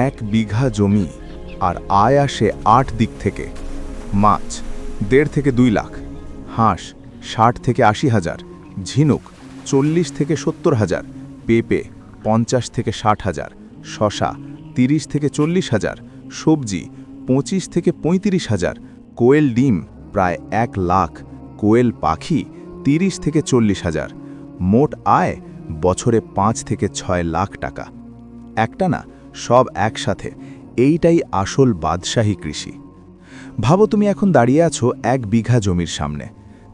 এক বিঘা জমি আর আয় আসে আট দিক থেকে। মাছ দেড় থেকে দুই লাখ, হাঁস ষাট থেকে আশি হাজার, ঝিনুক চল্লিশ থেকে সত্তর হাজার, পেঁপে পঞ্চাশ থেকে ষাট হাজার, শশা তিরিশ থেকে চল্লিশ হাজার, সবজি পঁচিশ থেকে পঁয়ত্রিশ হাজার, কোয়েল ডিম প্রায় এক লাখ, কোয়েল পাখি তিরিশ থেকে চল্লিশ হাজার, মোট আয় বছরে পাঁচ থেকে ছয় লাখ টাকা। একটা না সব একসাথে। এইটাই আসল বাদশাহী কৃষি। ভাবো তুমি এখন দাঁড়িয়ে আছো এক বিঘা জমির সামনে।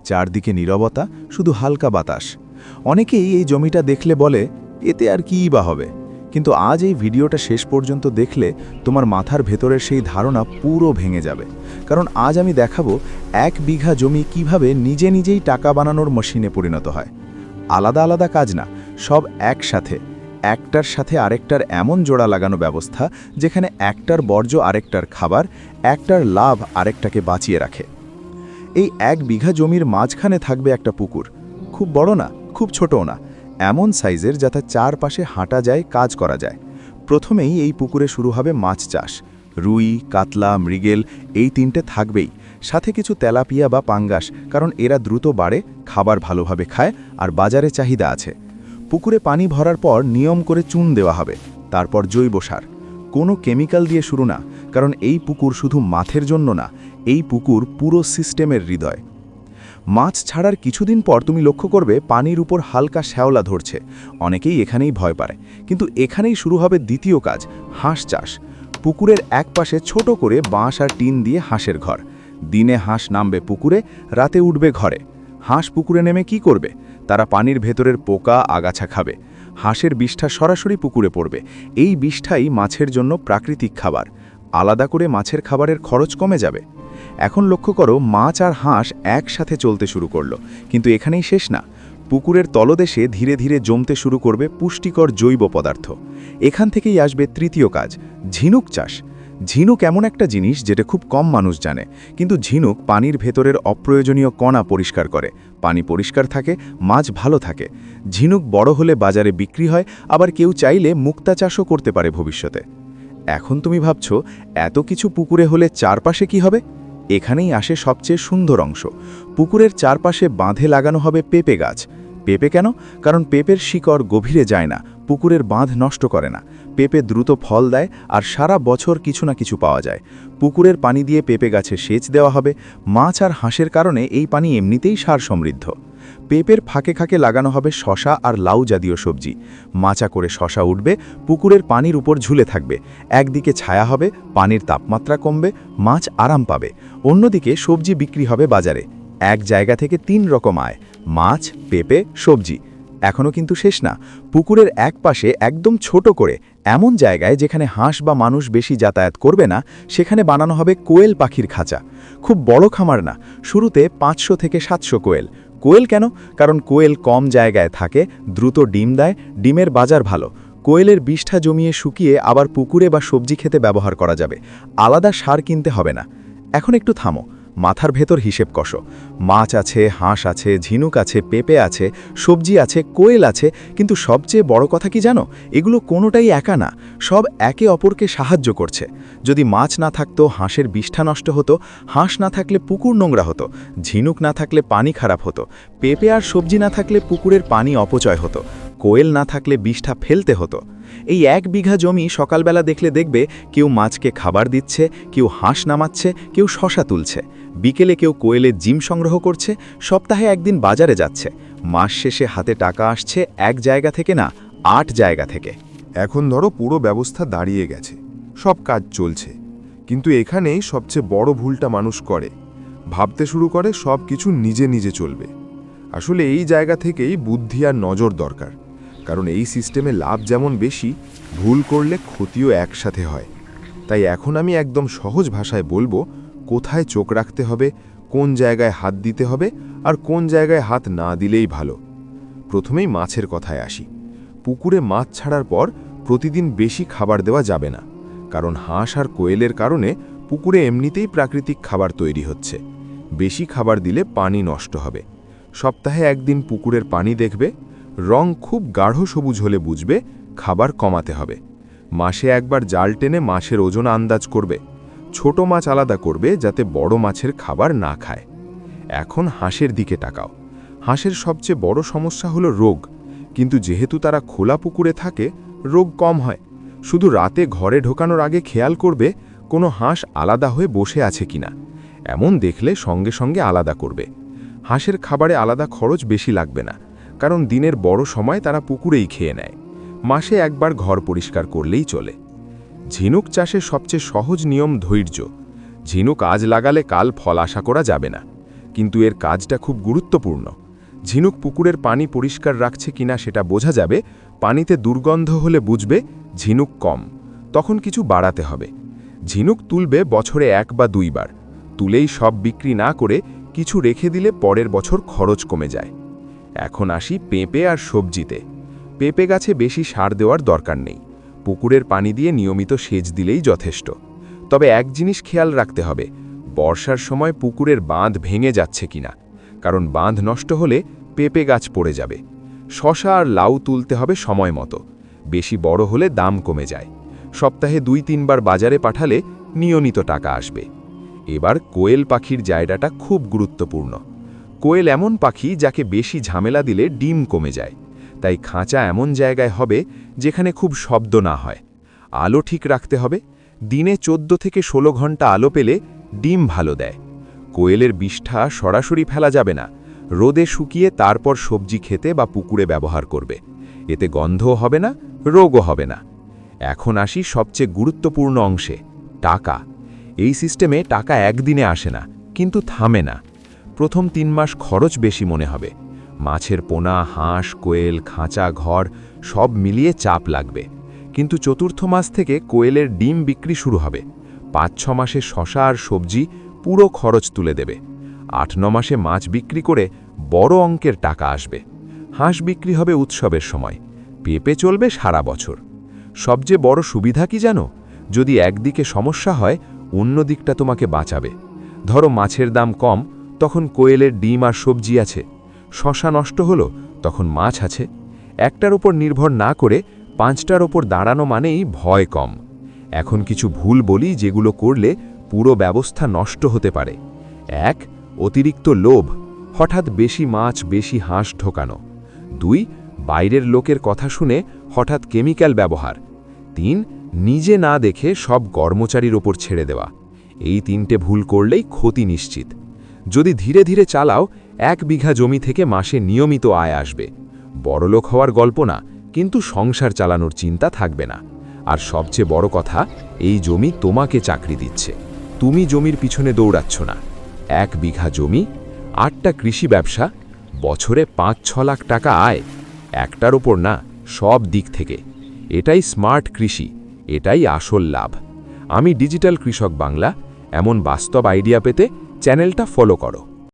চারদিকে নীরবতা, শুধু হালকা বাতাস। অনেকেই এই জমিটা দেখলে বলে, এতে আর কীই বা হবে? কিন্তু আজ এই ভিডিওটা শেষ পর্যন্ত দেখলে তোমার মাথার ভেতরের সেই ধারণা পুরো ভেঙে যাবে। কারণ আজ আমি দেখাবো এক বিঘা জমি কীভাবে নিজে নিজেই টাকা বানানোর মেশিনে পরিণত হয়। আলাদা আলাদা কাজ না, সব একসাথে। একটার সাথে আরেকটার এমন জোড়া লাগানো ব্যবস্থা যেখানে একটার বর্জ্য আরেকটার খাবার, একটার লাভ আরেকটাকে বাঁচিয়ে রাখে। এই এক বিঘা জমির মাঝখানে থাকবে একটা পুকুর। খুব বড় না, খুব ছোটও না, এমন সাইজের যাতে চারপাশে হাঁটা যায়, কাজ করা যায়। প্রথমেই এই পুকুরে শুরু হবে মাছ চাষ। রুই, কাতলা, মৃগেল এই তিনটে থাকবেই। সাথে কিছু তেলাপিয়া বা পাঙ্গাস, কারণ এরা দ্রুত বাড়ে, খাবার ভালোভাবে খায়, আর বাজারে চাহিদা আছে। পুকুরে পানি ভরার পর নিয়ম করে চুন দেওয়া হবে, তারপর জৈব সার। কোনো কেমিক্যাল দিয়ে শুরু না, কারণ এই পুকুর শুধু মাথের জন্য না, এই পুকুর পুরো সিস্টেমের হৃদয়। মাছ ছাড়ার কিছুদিন পর তুমি লক্ষ্য করবে পানির উপর হালকা শ্যাওলা ধরছে, অনেকেই এখানেই ভয় পায়। কিন্তু এখানেই শুরু হবে দ্বিতীয় কাজ, হাঁস চাষ। পুকুরের এক পাশে ছোট করে বাঁশ আর টিন দিয়ে হাঁসের ঘর। দিনে হাঁস নামবে পুকুরে, রাতে উঠবে ঘরে। হাঁস পুকুরে নেমে কি করবে? তারা পানির ভেতরের পোকা, আগাছা খাবে। হাঁসের বিষ্ঠা সরাসরি পুকুরে পড়বে। এই বিষ্ঠাই মাছের জন্য প্রাকৃতিক খাবার। আলাদা করে মাছের খাবারের খরচ কমে যাবে। এখন লক্ষ্য করো, মাছ আর হাঁস একসাথে চলতে শুরু করল। কিন্তু এখানেই শেষ না। পুকুরের তলদেশে ধীরে ধীরে জমতে শুরু করবে পুষ্টিকর জৈব পদার্থ। এখান থেকেই আসবে তৃতীয় কাজ, ঝিনুক চাষ। ঝিনুক এমন একটা জিনিস যেটা খুব কম মানুষ জানে, কিন্তু ঝিনুক পানির ভেতরের অপ্রয়োজনীয় কণা পরিষ্কার করে। পানি পরিষ্কার থাকে, মাছ ভালো থাকে। ঝিনুক বড় হলে বাজারে বিক্রি হয়, আবার কেউ চাইলে মুক্তা চাষও করতে পারে ভবিষ্যতে। এখন তুমি ভাবছ, এত কিছু পুকুরে হলে চারপাশে কি হবে? এখানেই আসে সবচেয়ে সুন্দর অংশ। পুকুরের চারপাশে বাঁধে লাগানো হবে পেঁপে গাছ। পেঁপে কেন? কারণ পেঁপের শিকড় গভীরে যায় না, পুকুরের বাঁধ নষ্ট করে না। পেঁপে দ্রুত ফল দেয় আর সারা বছর কিছু না কিছু পাওয়া যায়। পুকুরের পানি দিয়ে পেঁপে গাছে সেচ দেওয়া হবে। মাছ আর হাঁসের কারণে এই পানি এমনিতেই সার সমৃদ্ধ পেঁপের ফাঁকে ফাঁকে লাগানো হবে শশা আর লাউ জাতীয় সবজি। মাচা করে শশা উঠবে, পুকুরের পানির উপর ঝুলে থাকবে। একদিকে ছায়া হবে, পানির তাপমাত্রা কমবে, মাছ আরাম পাবে। অন্যদিকে সবজি বিক্রি হবে বাজারে। এক জায়গা থেকে তিন রকম আয়, মাছ, পেঁপে, সবজি। এখনও কিন্তু শেষ না। পুকুরের এক পাশে একদম ছোট করে এমন জায়গায় যেখানে হাঁস বা মানুষ বেশি যাতায়াত করবে না, সেখানে বানানো হবে কোয়েল পাখির খাঁচা। খুব বড় খামার না, শুরুতে পাঁচশো থেকে সাতশো কোয়েল। কোয়েল কেন? কারণ কোয়েল কম জায়গায় থাকে, দ্রুত ডিম দেয়, ডিমের বাজার ভালো। কোয়েলের বিষ্ঠা জমিয়ে শুকিয়ে আবার পুকুরে বা সবজি খেতে ব্যবহার করা যাবে। আলাদা সার কিনতে হবে না। এখন একটু থামো। মাথার ভেতর হিসেব কষো। মাছ আছে, হাঁস আছে, ঝিনুক আছে, পেঁপে আছে, সবজি আছে, কোয়েল আছে, কিন্তু সবচেয়ে বড় কথা কি জানো? এগুলো কোনোটাই একা না, সব একে অপরকে সাহায্য করছে। যদি মাছ না থাকতো, হাঁসের বিষ্ঠা নষ্ট হতো, হাঁস না থাকলে পুকুর নোংরা হতো, ঝিনুক না থাকলে পানি খারাপ হতো, পেঁপে আর সবজি না থাকলে পুকুরের পানি অপচয় হতো, কোয়েল না থাকলে বিষ্ঠা ফেলতে হতো। এই এক বিঘা জমি সকালবেলা দেখলে দেখবে কেউ মাছকে খাবার দিচ্ছে, কেউ হাঁস নামাচ্ছে, কেউ শশা তুলছে। বিকেলে কেউ কোয়েলের জিম সংগ্রহ করছে, সপ্তাহে একদিন বাজারে যাচ্ছে। মাস শেষে হাতে টাকা আসছে এক জায়গা থেকে না, আট জায়গা থেকে। এখন ধরো পুরো ব্যবস্থা দাঁড়িয়ে গেছে। সব কাজ চলছে। কিন্তু এখানেই সবচেয়ে বড় ভুলটা মানুষ করে। ভাবতে শুরু করে সব কিছু নিজে নিজে চলবে। আসলে এই জায়গা থেকেই বুদ্ধি আর নজর দরকার। কারণ এই সিস্টেমে লাভ যেমন বেশি, ভুল করলে ক্ষতিও একসাথে হয়। তাই এখন আমি একদম সহজ ভাষায় বলব কোথায় চোখ রাখতে হবে, কোন জায়গায় হাত দিতে হবে আর কোন জায়গায় হাত না দিলেই ভালো। প্রথমেই মাছের কথায় আসি। পুকুরে মাছ ছাড়ার পর প্রতিদিন বেশি খাবার দেওয়া যাবে না, কারণ হাঁস আর কোয়েলের কারণে পুকুরে এমনিতেই প্রাকৃতিক খাবার তৈরি হচ্ছে। বেশি খাবার দিলে পানি নষ্ট হবে। সপ্তাহে একদিন পুকুরের পানি দেখবে, রং খুব গাঢ় সবুজ হলে বুঝবে খাবার কমাতে হবে। মাসে একবার জাল টেনে মাসের ওজন আন্দাজ করবে। ছোট মাছ আলাদা করবে যাতে বড় মাছের খাবার না খায়। এখন হাঁসের দিকে তাকাও। হাঁসের সবচেয়ে বড় সমস্যা হলো রোগ। কিন্তু যেহেতু তারা খোলা পুকুরে থাকে, রোগ কম হয়। শুধু রাতে ঘরে ঢোকানোর আগে খেয়াল করবে কোনো হাঁস আলাদা হয়ে বসে আছে কিনা। এমন দেখলে সঙ্গে সঙ্গে আলাদা করবে। হাঁসের খাবারে আলাদা খরচ বেশি লাগবে না, কারণ দিনের বড় সময় তারা পুকুরেই খেয়ে নেয়। মাসে একবার ঘর পরিষ্কার করলেই চলে। ঝিনুক চাষে সবচেয়ে সহজ নিয়ম ধৈর্য। ঝিনুক আজ লাগালে কাল ফল আশা করা যাবে না। কিন্তু এর কাজটা খুব গুরুত্বপূর্ণ। ঝিনুক পুকুরের পানি পরিষ্কার রাখছে কিনা সেটা বোঝা যাবে, পানিতে দুর্গন্ধ হলে বুঝবে ঝিনুক কম, তখন কিছু বাড়াতে হবে। ঝিনুক তুলবে বছরে এক বা দুইবার তুলেই সব বিক্রি না করে কিছু রেখে দিলে পরের বছর খরচ কমে যায়। এখন আসি পেঁপে আর সবজিতে। পেঁপে গাছে বেশি সার দেওয়ার দরকার নেই। পুকুরের পানি দিয়ে নিয়মিত সেচ দিলেই যথেষ্ট। তবে এক জিনিস খেয়াল রাখতে হবে, বর্ষার সময় পুকুরের বাঁধ ভেঙে যাচ্ছে কিনা। কারণ বাঁধ নষ্ট হলে পেঁপে গাছ পড়ে যাবে। শশা আর লাউ তুলতে হবে সময় মতো। বেশি বড় হলে দাম কমে যায়। সপ্তাহে দুই তিনবার বাজারে পাঠালে নিয়মিত টাকা আসবে। এবার কোয়েল পাখির জায়গাটা খুব গুরুত্বপূর্ণ। কোয়েল এমন পাখি যাকে বেশি ঝামেলা দিলে ডিম কমে যায়। তাই খাঁচা এমন জায়গায় হবে যেখানে খুব শব্দ না হয়। আলো ঠিক রাখতে হবে। দিনে চোদ্দ থেকে ১৬ ঘণ্টা আলো পেলে ডিম ভালো দেয়। কোয়েলের বিষ্ঠা সরাসরি ফেলা যাবে না। রোদে শুকিয়ে তারপর সবজি খেতে বা পুকুরে ব্যবহার করবে। এতে গন্ধও হবে না, রোগও হবে না। এখন আসি সবচেয়ে গুরুত্বপূর্ণ অংশে, টাকা। এই সিস্টেমে টাকা একদিনে আসে না, কিন্তু থামে না। প্রথম তিন মাস খরচ বেশি মনে হবে। মাছের পোনা, হাঁস, কোয়েল, খাঁচা, ঘর সব মিলিয়ে চাপ লাগবে। কিন্তু চতুর্থ মাস থেকে কোয়েলের ডিম বিক্রি শুরু হবে। পাঁচ ছ মাসে শশা আর সবজি পুরো খরচ তুলে দেবে। আট ন মাসে মাছ বিক্রি করে বড় অঙ্কের টাকা আসবে। হাঁস বিক্রি হবে উৎসবের সময়। পেঁপে চলবে সারা বছর। সবচেয়ে বড় সুবিধা কি জানো? যদি একদিকে সমস্যা হয়, অন্য দিকটা তোমাকে বাঁচাবে। ধরো মাছের দাম কম, তখন কোয়েলের ডিম আর সবজি আছে। শশা নষ্ট হলো, তখন মাছ আছে। একটার ওপর নির্ভর না করে পাঁচটার ওপর দাঁড়ানো মানেই ভয় কম। এখন কিছু ভুল বলি যেগুলো করলে পুরো ব্যবস্থা নষ্ট হতে পারে। এক, অতিরিক্ত লোভ। হঠাৎ বেশি মাছ, বেশি হাঁস ঢোকানো। দুই, বাইরের লোকের কথা শুনে হঠাৎ কেমিক্যাল ব্যবহার। তিন, নিজে না দেখে সব কর্মচারীর ওপর ছেড়ে দেওয়া। এই তিনটে ভুল করলেই ক্ষতি নিশ্চিত। যদি ধীরে ধীরে চালাও এক বিঘা জমি থেকে মাসে নিয়মিত আয় আসবে। বড়লোক হওয়ার গল্প না, কিন্তু সংসার চালানোর চিন্তা থাকবে না। আর সবচেয়ে বড় কথা, এই জমি তোমাকে চাকরি দিচ্ছে। তুমি জমির পিছনে দৌড়াচ্ছ না। এক বিঘা জমি, আটটা কৃষি ব্যবসা, বছরে পাঁচ ছ লাখ টাকা আয়। একটার ওপর না, সব দিক থেকে। এটাই স্মার্ট কৃষি, এটাই আসল লাভ। আমি ডিজিটাল কৃষক বাংলা, এমন বাস্তব আইডিয়া পেতে চ্যানেলটা ফলো করো।